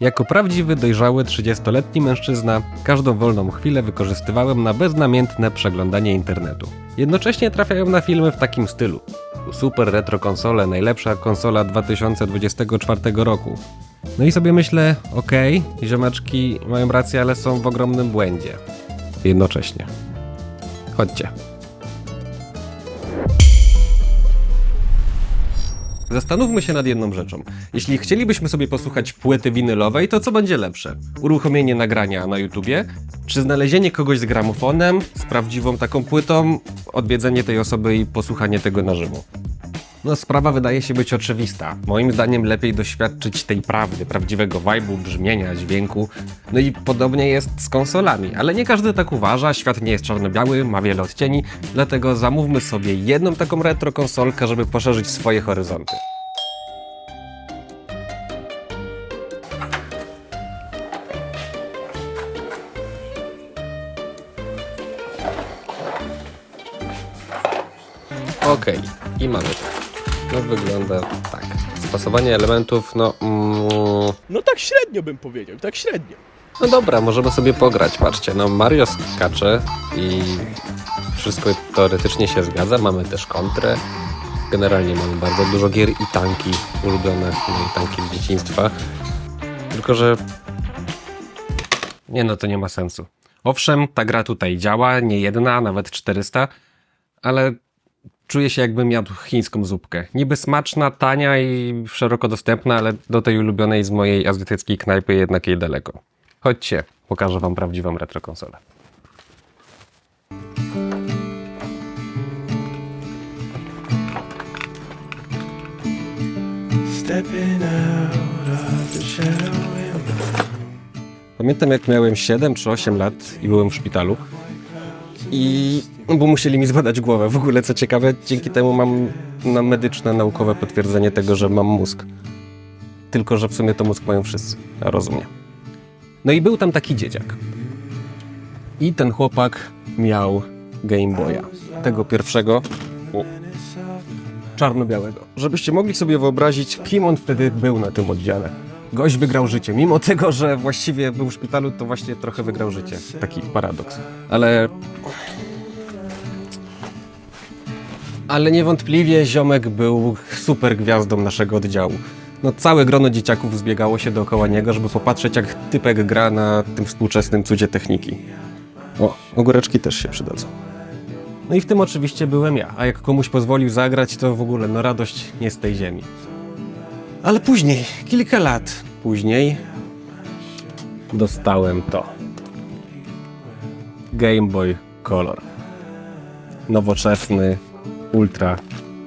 Jako prawdziwy, dojrzały, 30-letni mężczyzna, każdą wolną chwilę wykorzystywałem na beznamiętne przeglądanie internetu. Jednocześnie trafiałem na filmy w takim stylu. Super retro konsole, najlepsza konsola 2024 roku. No i sobie myślę, okej, ziomeczki mają rację, ale są w ogromnym błędzie. Jednocześnie. Chodźcie. Zastanówmy się nad jedną rzeczą. Jeśli chcielibyśmy sobie posłuchać płyty winylowej, to co będzie lepsze? Uruchomienie nagrania na YouTubie? Czy znalezienie kogoś z gramofonem, z prawdziwą taką płytą, odwiedzenie tej osoby i posłuchanie tego na żywo? No, sprawa wydaje się być oczywista. Moim zdaniem lepiej doświadczyć tej prawdy, prawdziwego vibe'u, brzmienia, dźwięku. No i podobnie jest z konsolami, ale nie każdy tak uważa, świat nie jest czarno-biały, ma wiele odcieni, dlatego zamówmy sobie jedną taką retro konsolkę, żeby poszerzyć swoje horyzonty. Okej, i mamy to. No wygląda tak. Spasowanie elementów, no... Mm, No tak średnio bym powiedział, tak średnio. no dobra, możemy sobie pograć, patrzcie. No Mario skacze i wszystko teoretycznie się zgadza. Mamy też kontrę. Generalnie mamy bardzo dużo gier i tanki ulubione, moje tanki z dzieciństwa. Tylko, że... Nie no, to nie ma sensu. Owszem, ta gra tutaj działa, nie jedna, nawet 400, ale czuję się jakbym jadł chińską zupkę. Niby smaczna, tania i szeroko dostępna, ale do tej ulubionej z mojej azjatyckiej knajpy jednak jej daleko. Chodźcie, pokażę wam prawdziwą retro konsolę. Stepping out of the shadow window. Pamiętam jak miałem 7 czy 8 lat i byłem w szpitalu. I bo musieli mi zbadać głowę. W ogóle co ciekawe, dzięki temu mam na medyczne, naukowe potwierdzenie tego, że mam mózg. Tylko, że w sumie to mózg mają wszyscy. Rozumiem. No i był tam taki dzieciak. I ten chłopak miał Game Boya. Tego pierwszego. O, czarno-białego. Żebyście mogli sobie wyobrazić, kim on wtedy był na tym oddziale. Gość wygrał życie. Mimo tego, że właściwie był w szpitalu, to właśnie trochę wygrał życie. Taki paradoks. Ale ale niewątpliwie ziomek był super gwiazdą naszego oddziału. No całe grono dzieciaków zbiegało się dookoła niego, żeby popatrzeć jak typek gra na tym współczesnym cudzie techniki. O, ogóreczki też się przydadzą. No i w tym oczywiście byłem ja, a jak komuś pozwolił zagrać, to w ogóle no radość nie z tej ziemi. Ale później, kilka lat później, dostałem to. Game Boy Color. Nowoczesny, ultra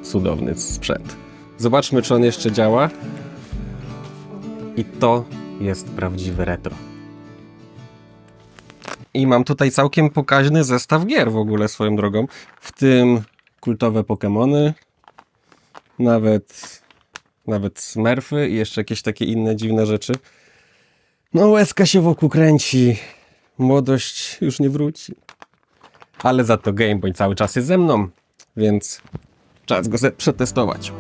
cudowny sprzęt. Zobaczmy, czy on jeszcze działa. I to jest prawdziwy retro. I mam tutaj całkiem pokaźny zestaw gier w ogóle swoją drogą. W tym kultowe Pokémony, nawet, nawet Smurfy i jeszcze jakieś takie inne dziwne rzeczy. No łezka się wokół kręci. Młodość już nie wróci. Ale za to Game Boy cały czas jest ze mną, więc czas go przetestować.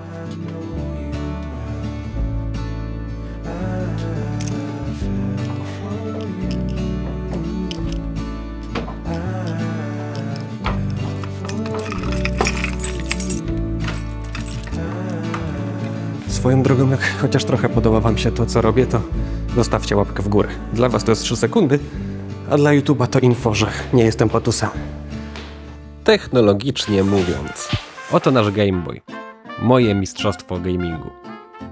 Swoją drogą, jak chociaż trochę podoba Wam się to, co robię, to zostawcie łapkę w górę. Dla Was to jest 3 sekundy, a dla YouTube'a to info, że nie jestem patusem. Technologicznie mówiąc, oto nasz Game Boy. Moje mistrzostwo gamingu.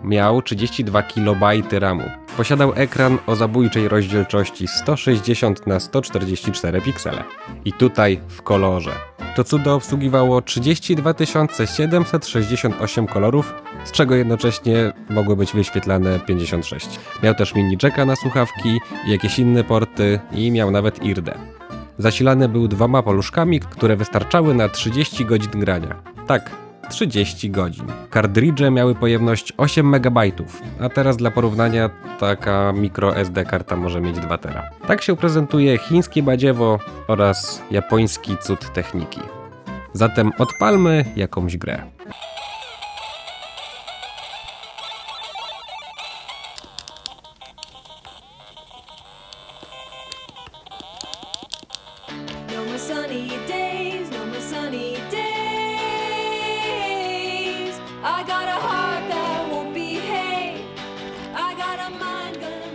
Miał 32 KB RAMu. Posiadał ekran o zabójczej rozdzielczości 160 na 144 piksele. I tutaj w kolorze. To cudo obsługiwało 32 768 kolorów, z czego jednocześnie mogły być wyświetlane 56. Miał też mini jacka na słuchawki jakieś inne porty i miał nawet IRDE. Zasilany był dwoma paluszkami, które wystarczały na 30 godzin grania. Tak, 30 godzin. Kartridże miały pojemność 8 MB, a teraz dla porównania taka micro SD karta może mieć 2 tera. Tak się prezentuje chińskie badziewo oraz japoński cud techniki. Zatem odpalmy jakąś grę.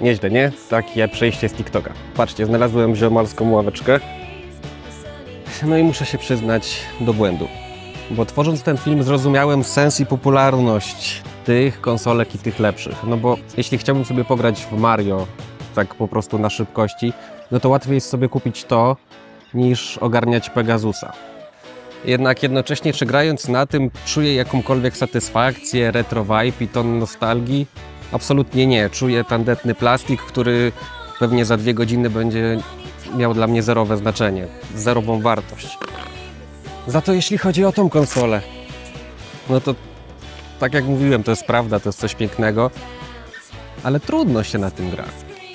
Nieźle, nie? Takie przejście z TikToka. Patrzcie, znalazłem ziomalską ławeczkę. No i muszę się przyznać do błędu. Bo tworząc ten film zrozumiałem sens i popularność tych konsolek i tych lepszych. No bo jeśli chciałbym sobie pograć w Mario tak po prostu na szybkości, no to łatwiej jest sobie kupić to niż ogarniać Pegasusa. Jednak jednocześnie czy grając na tym czuję jakąkolwiek satysfakcję, retro vibe i ton nostalgii? Absolutnie nie. Czuję tandetny plastik, który pewnie za dwie godziny będzie miał dla mnie zerowe znaczenie, zerową wartość. Za to jeśli chodzi o tą konsolę, no to tak jak mówiłem, to jest prawda, to jest coś pięknego, ale trudno się na tym gra.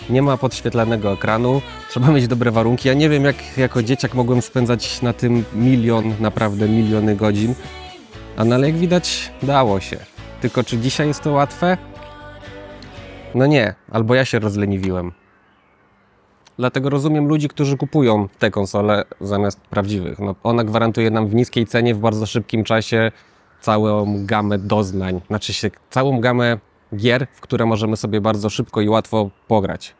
Nie ma podświetlanego ekranu, trzeba mieć dobre warunki. Ja nie wiem, jak jako dzieciak mogłem spędzać na tym milion, naprawdę miliony godzin, no ale jak widać, dało się. Tylko czy dzisiaj jest to łatwe? No nie, albo ja się rozleniwiłem. Dlatego rozumiem ludzi, którzy kupują te konsole zamiast prawdziwych. No, ona gwarantuje nam w niskiej cenie, w bardzo szybkim czasie całą gamę doznań. Znaczy się całą gamę gier, w które możemy sobie bardzo szybko i łatwo pograć.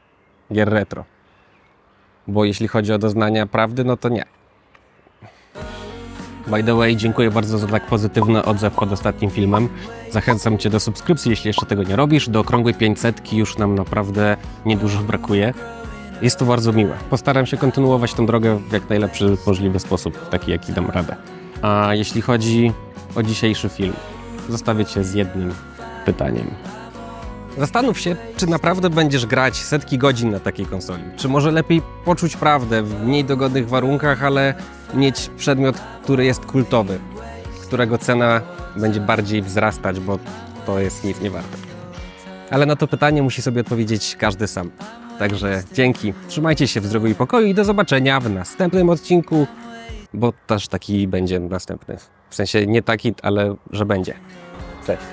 Gier retro. Bo jeśli chodzi o doznania prawdy, no to nie. By the way, dziękuję bardzo za tak pozytywny odzew pod ostatnim filmem. Zachęcam Cię do subskrypcji, jeśli jeszcze tego nie robisz. Do okrągłej 500 już nam naprawdę niedużo brakuje. Jest to bardzo miłe. Postaram się kontynuować tę drogę w jak najlepszy możliwy sposób, taki jaki dam radę. A jeśli chodzi o dzisiejszy film, zostawię Cię z jednym pytaniem. Zastanów się, czy naprawdę będziesz grać setki godzin na takiej konsoli. Czy może lepiej poczuć prawdę w mniej dogodnych warunkach, ale mieć przedmiot, który jest kultowy, którego cena będzie bardziej wzrastać, bo to jest nic nie warte. Ale na to pytanie musi sobie odpowiedzieć każdy sam. Także dzięki, trzymajcie się w zdrowiu i pokoju i do zobaczenia w następnym odcinku, bo też taki będzie następny. W sensie nie taki, ale że będzie. Cześć.